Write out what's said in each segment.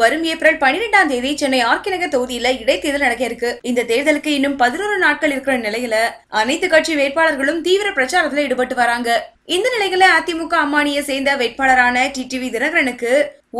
வரும் ஏப்ரல் பனிரெண்டாம் தேதி சென்னை ஆர்கே நகர் தொகுதியில இடைத்தேர்தல் நடக்க இருக்கு. இந்த தேர்தலுக்கு இன்னும் பதினோரு நாட்கள் இருக்கிற நிலையில அனைத்து கட்சி வேட்பாளர்களும் தீவிர பிரச்சாரத்துல ஈடுபட்டு வராங்க. இந்த நிலையில அதிமுக அம்மானியை சேர்ந்த வேட்பாளரான டிடிவி தினகரனுக்கு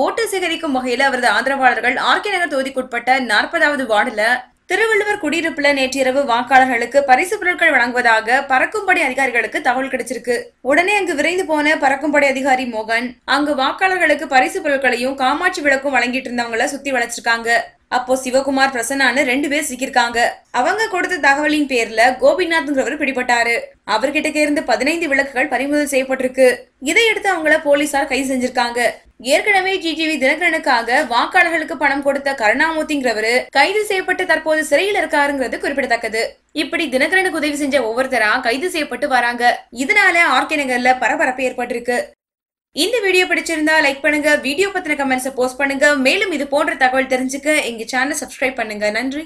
ஓட்டு சேகரிக்கும் வகையில அவரது ஆதரவாளர்கள் ஆர்கே நகர் தொகுதிக்குட்பட்ட நாற்பதாவது வார்டுல திருவள்ளுவர் குடியிருப்புல நேற்றிரவு வாக்காளர்களுக்கு பரிசு பொருட்கள் வழங்குவதாக பறக்கும்படை அதிகாரிகளுக்கு தகவல் கிடைச்சிருக்கு. உடனே அங்கு விரைந்து போன பறக்கும்படை அதிகாரி மோகன் அங்கு வாக்காளர்களுக்கு பரிசு பொருட்களையும் காமாட்சி விளக்கும் வழங்கிட்டு இருந்தவங்கள சுத்தி வளைச்சிருக்காங்க. அப்போ சிவகுமார் பிரசன்னான்னு ரெண்டு பேர் சிக்கியிருக்காங்க. அவங்க கொடுத்த தகவலின் பேர்ல கோபிநாத்ங்கிறவர் பிடிபட்டாரு. அவர்கிட்ட இருந்து பதினைந்து விளக்குகள் பறிமுதல் செய்யப்பட்டிருக்கு. இதையடுத்து அவங்கள போலீசார் கைது செஞ்சிருக்காங்க. ஏற்கனவே ஜிஜிவி தினகரனுக்காக வாக்காளர்களுக்கு பணம் கொடுத்த கருணாமூர்த்திங்கிறவரு கைது செய்யப்பட்டு தற்போது சிறையில் இருக்காருங்கிறது குறிப்பிடத்தக்கது. இப்படி தினகரனுக்கு உதவி செஞ்ச ஒவ்வொருத்தரா கைது செய்யப்பட்டு வராங்க. இதனால ஆர்கே நகர்ல பரபரப்பு ஏற்பட்டிருக்கு. இந்த வீடியோ பிடிச்சிருந்தா லைக் பண்ணுங்க வீடியோ பத்தின கமெண்ட்ஸை போஸ்ட் பண்ணுங்க. மேலும் இது போன்ற தகவல் தெரிஞ்சுக்க எங்க சேனல் சப்ஸ்கிரைப் பண்ணுங்க. நன்றி.